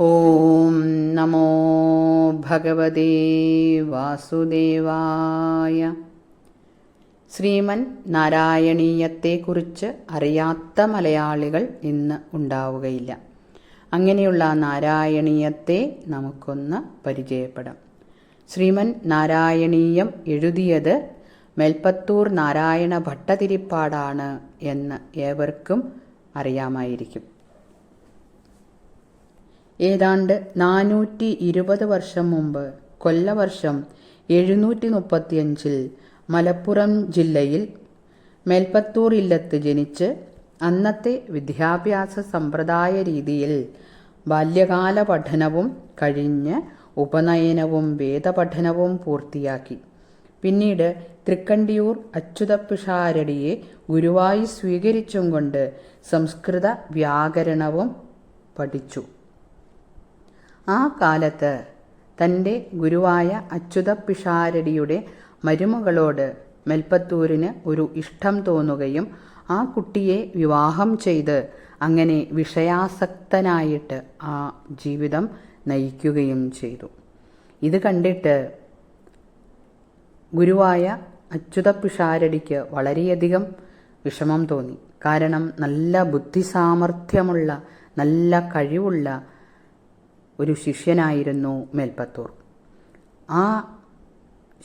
ഓം നമോ ഭഗവതേ വാസുദേവായ. ശ്രീമൻ നാരായണീയത്തെക്കുറിച്ച് അറിയാത്ത മലയാളികൾ ഇന്ന് ഉണ്ടാവുകയില്ല. അങ്ങനെയുള്ള നാരായണീയത്തെ നമുക്കൊന്ന് പരിചയപ്പെടാം. ശ്രീമൻ നാരായണീയം എഴുതിയത് മേൽപ്പത്തൂർ നാരായണ ഭട്ടതിരിപ്പാടാണ് എന്ന് ഏവർക്കും അറിയാമായിരിക്കും. ഏതാണ്ട് നാനൂറ്റി ഇരുപത് വർഷം മുമ്പ് കൊല്ലവർഷം എഴുന്നൂറ്റി മുപ്പത്തിയഞ്ചിൽ മലപ്പുറം ജില്ലയിൽ മേൽപ്പത്തൂർ ഇല്ലത്ത് ജനിച്ച് അന്നത്തെ വിദ്യാഭ്യാസ സമ്പ്രദായ രീതിയിൽ ബാല്യകാല പഠനവും കഴിഞ്ഞ് ഉപനയനവും വേദപഠനവും പൂർത്തിയാക്കി. പിന്നീട് തൃക്കണ്ടിയൂർ അച്യുതപ്പിഷാരടിയെ ഗുരുവായി സ്വീകരിച്ചും കൊണ്ട് സംസ്കൃത വ്യാകരണവും പഠിച്ചു. ആ കാലത്ത് തന്റെ ഗുരുവായ അച്യുത പിഷാരടിയുടെ മരുമകളോട് മെൽപ്പത്തൂരിന് ഒരു ഇഷ്ടം തോന്നുകയും ആ കുട്ടിയെ വിവാഹം ചെയ്ത് അങ്ങനെ വിഷയാസക്തനായിട്ട് ആ ജീവിതം നയിക്കുകയും ചെയ്തു. ഇത് കണ്ടിട്ട് ഗുരുവായ അച്യുത അച്യുതപ്പിഷാരടിക്ക് വളരെയധികം വിഷമം തോന്നി. കാരണം നല്ല ബുദ്ധിസാമർഥ്യമുള്ള നല്ല കഴിവുള്ള ഒരു ശിഷ്യനായിരുന്നു മേൽപ്പത്തൂർ. ആ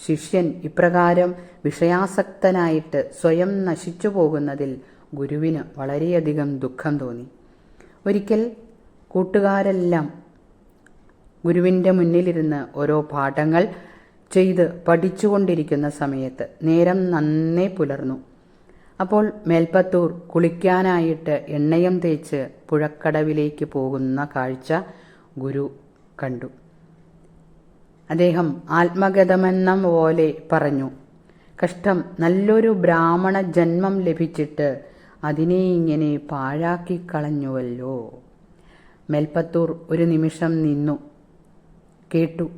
ശിഷ്യൻ ഇപ്രകാരം വിഷയാസക്തനായിട്ട് സ്വയം നശിച്ചു പോകുന്നതിൽ ഗുരുവിന് വളരെയധികം ദുഃഖം തോന്നി. ഒരിക്കൽ കൂട്ടുകാരെല്ലാം ഗുരുവിന്റെ മുന്നിലിരുന്ന് ഓരോ പാഠങ്ങൾ ചെയ്ത് പഠിച്ചുകൊണ്ടിരിക്കുന്ന സമയത്ത് നേരം നന്നേ പുലർന്നു. അപ്പോൾ മേൽപ്പത്തൂർ കുളിക്കാനായിട്ട് എണ്ണയം തേച്ച് പുഴക്കടവിലേക്ക് പോകുന്ന കാഴ്ച ഗുരു കണ്ടു. അദ്ദേഹം ആത്മഗതമെന്ന പോലെ പറഞ്ഞു കഷ്ടം നല്ലൊരു ബ്രാഹ്മണ ജന്മം ലഭിച്ചിട്ട് അതിനെ ഇങ്ങനെ പാഴാക്കി കളഞ്ഞുവല്ലോ. മേൽപ്പത്തൂർ ഒരു നിമിഷം നിന്നു. കേട്ടു.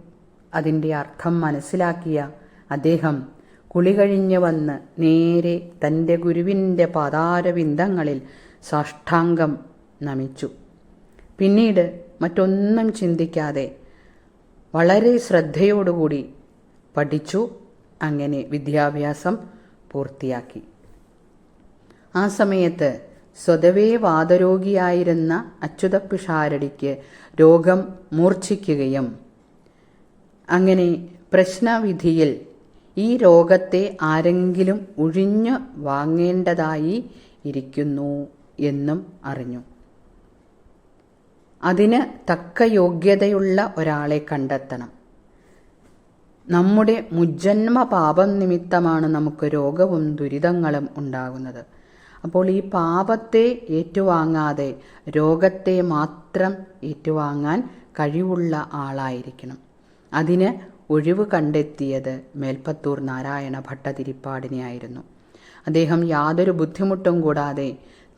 അതിന്റെ അർത്ഥം മനസ്സിലാക്കിയ അദ്ദേഹം കുളി കഴിഞ്ഞ് വന്ന് നേരെ തന്റെ ഗുരുവിന്റെ പതാരവിന്ദങ്ങളിൽ സാഷ്ടാംഗം നമിച്ചു. പിന്നീട് മറ്റൊന്നും ചിന്തിക്കാതെ വളരെ ശ്രദ്ധയോടുകൂടി പഠിച്ചു. അങ്ങനെ വിദ്യാഭ്യാസം പൂർത്തിയാക്കി. ആ സമയത്ത് സ്വതവേ വാതരോഗിയായിരുന്ന അച്യുതപ്പിഷാരടിക്ക് രോഗം മൂർച്ഛിക്കുകയും അങ്ങനെ പ്രശ്നവിധിയിൽ ഈ രോഗത്തെ ആരെങ്കിലും ഒഴിഞ്ഞു വാങ്ങേണ്ടതായി ഇരിക്കുന്നു എന്നും അറിഞ്ഞു. അതിന് തക്ക യോഗ്യതയുള്ള ഒരാളെ കണ്ടെത്തണം. നമ്മുടെ മുജ്ജന്മ പാപം നിമിത്തമാണ് നമുക്ക് രോഗവും ദുരിതങ്ങളും ഉണ്ടാകുന്നത്. അപ്പോൾ ഈ പാപത്തെ ഏറ്റുവാങ്ങാതെ രോഗത്തെ മാത്രം ഏറ്റുവാങ്ങാൻ കഴിവുള്ള ആളായിരിക്കണം. അതിന് ഒഴിവ് കണ്ടെത്തിയത് മേൽപ്പത്തൂർ നാരായണ ഭട്ടതിരിപ്പാടിനെയായിരുന്നു. അദ്ദേഹം യാതൊരു ബുദ്ധിമുട്ടും കൂടാതെ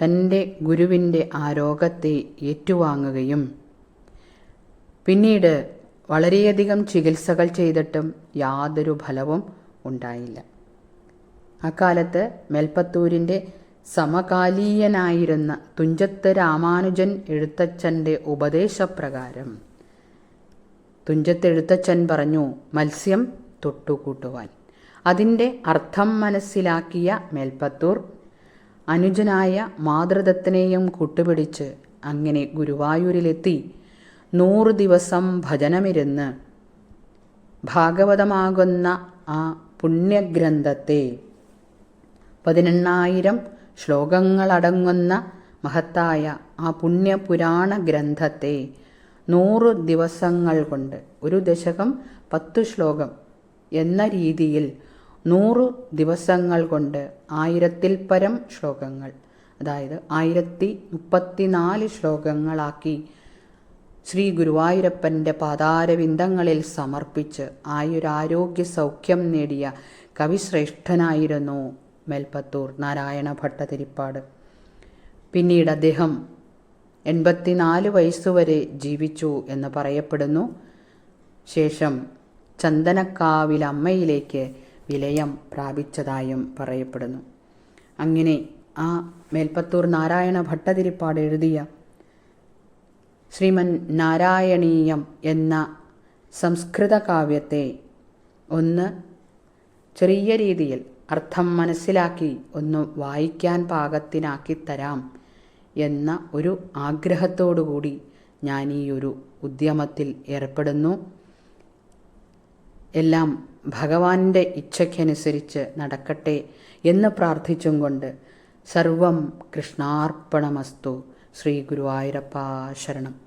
തന്റെ ഗുരുവിന്റെ ആ രോഗത്തെ ഏറ്റുവാങ്ങുകയും പിന്നീട് വളരെയധികം ചികിത്സകൾ ചെയ്തിട്ടും യാതൊരു ഫലവും ഉണ്ടായില്ല. അക്കാലത്ത് മേൽപ്പത്തൂരിന്റെ സമകാലീയനായിരുന്ന തുഞ്ചത്ത് രാമാനുജൻ എഴുത്തച്ഛന്റെ ഉപദേശപ്രകാരം തുഞ്ചത്ത് എഴുത്തച്ഛൻ പറഞ്ഞു മത്സ്യം തൊട്ടുകൂട്ടുവാൻ. അതിന്റെ അർത്ഥം മനസ്സിലാക്കിയ മേൽപ്പത്തൂർ അനുജനായ മാതൃദത്തനെയും കൂട്ടുപിടിച്ച് അങ്ങനെ ഗുരുവായൂരിലെത്തി നൂറ് ദിവസം ഭജനമിരുന്ന് ഭാഗവതമാകുന്ന ആ പുണ്യഗ്രന്ഥത്തെ പതിനെണ്ണായിരം ശ്ലോകങ്ങളടങ്ങുന്ന മഹത്തായ ആ പുണ്യപുരാണ ഗ്രന്ഥത്തെ നൂറ് ദിവസങ്ങൾ കൊണ്ട് ഒരു ദശകം പത്തു ശ്ലോകം എന്ന രീതിയിൽ നൂറ് ദിവസങ്ങൾ കൊണ്ട് ആയിരത്തിൽ പരം ശ്ലോകങ്ങൾ. അതായത് ആയിരത്തി മുപ്പത്തിനാല് ശ്ലോകങ്ങളാക്കി ശ്രീ ഗുരുവായൂരപ്പന്റെ പാതാരവിന്ദങ്ങളിൽ സമർപ്പിച്ച് ആയുരാരോഗ്യ സൗഖ്യം നേടിയ കവിശ്രേഷ്ഠനായിരുന്നു മേൽപ്പത്തൂർ നാരായണ ഭട്ടതിരിപ്പാട്. പിന്നീട് അദ്ദേഹം എൺപത്തിനാല് വയസ്സുവരെ ജീവിച്ചു എന്ന് പറയപ്പെടുന്നു. ശേഷം ചന്ദനക്കാവിൽ അമ്മയിലേക്ക് വിലയം പ്രാപിച്ചതായും പറയപ്പെടുന്നു. അങ്ങനെ ആ മേൽപ്പത്തൂർ നാരായണ ഭട്ടതിരിപ്പാട് എഴുതിയ ശ്രീമൻ നാരായണീയം എന്ന സംസ്കൃത കാവ്യത്തെ ഒന്ന് ചെറിയ രീതിയിൽ അർത്ഥം മനസ്സിലാക്കി ഒന്ന് വായിക്കാൻ പാകത്തിനാക്കി തരാം എന്ന ഒരു ആഗ്രഹത്തോടു കൂടി ഞാൻ ഈ ഒരു ഉദ്യമത്തിൽ ഏർപ്പെടുന്നു. എല്ലാം ഭഗവാന്റെ ഇച്ഛയ്ക്കനുസരിച്ച് നടക്കട്ടെ എന്ന് പ്രാർത്ഥിച്ചും കൊണ്ട് സർവം കൃഷ്ണാർപ്പണമസ്തു ശ്രീ ഗുരുവായൂരപ്പ ശരണം.